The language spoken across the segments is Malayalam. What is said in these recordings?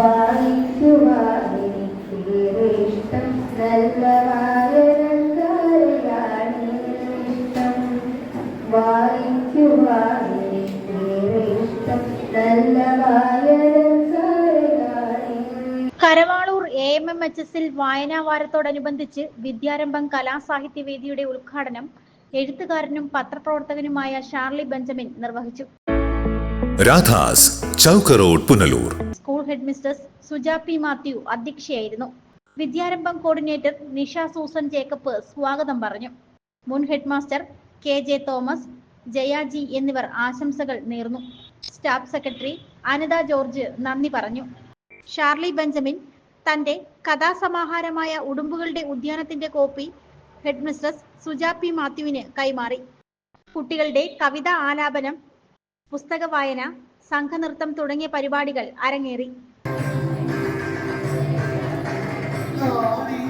വായിക്കുവാനെനിക്കേറെ ഇഷ്ടം നല്ല വായനക്കാരെയാണ് ഇഷ്ടം വായിക്കുവാനെനിക്കേറെ ഇഷ്ടം നല്ല വായനക്കാരെയാണ് Karavaloor A M M H എസിൽ വായനാ വാരത്തോടനുബന്ധിച്ച് വിദ്യാരംഭം കലാസാഹിത്യവേദിയുടെ ഉദ്ഘാടനം എഴുത്തുകാരനും പത്രപ്രവർത്തകനുമായ ഷാർലി ബെഞ്ചമിൻ നിർവഹിച്ചു. രാധാസ് ചൗക്കറോഡ് പുനലൂർ. സ്കൂൾ സുജാപി മാത്യു അധ്യക്ഷയായിരുന്നു. വിദ്യാരംഭം കോർഡിനേറ്റർ നിഷ സൂസൻ ജേക്കബ് സ്വാഗതം പറഞ്ഞു. മുൻ headmaster K J Thomas Jayaji എന്നിവർ ആശംസകൾ നേർന്നു. സ്റ്റാഫ് സെക്രട്ടറി അനിത ജോർജ് നന്ദി പറഞ്ഞു. ഷാർലി ബെഞ്ചമിൻ തന്റെ കഥാസമാഹാരമായ ഉടുമ്പുകളുടെ ഉദ്യാനത്തിന്റെ copy head mistress Suja P മാത്യുവിന് കൈമാറി. കുട്ടികളുടെ കവിതാ ആലാപനം പുസ്തക വായന സംഘനൃത്തം തുടങ്ങിയ പരിപാടികൾ അരങ്ങേറി. all these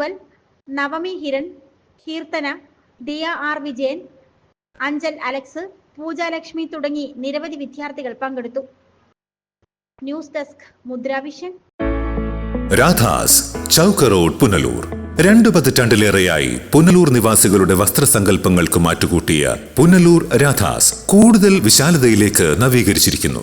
Jewel Navami Hiran Keerthana Diya R Vijayan Anchal Alex Poojalakshmi തുടങ്ങി നിരവധി വിദ്യാർത്ഥികൾ പങ്കെടുത്തു. News desk Mudra vision. Radhas Chowk road Punalur. രണ്ടു പതിറ്റാണ്ടിലേറെയായി പുനലൂർ നിവാസികളുടെ വസ്ത്രസങ്കല്പങ്ങൾക്ക് മാറ്റുകൂട്ടിയ പുനലൂർ രാധാസ് കൂടുതൽ വിശാലതയിലേക്ക് നവീകരിച്ചിരിക്കുന്നു.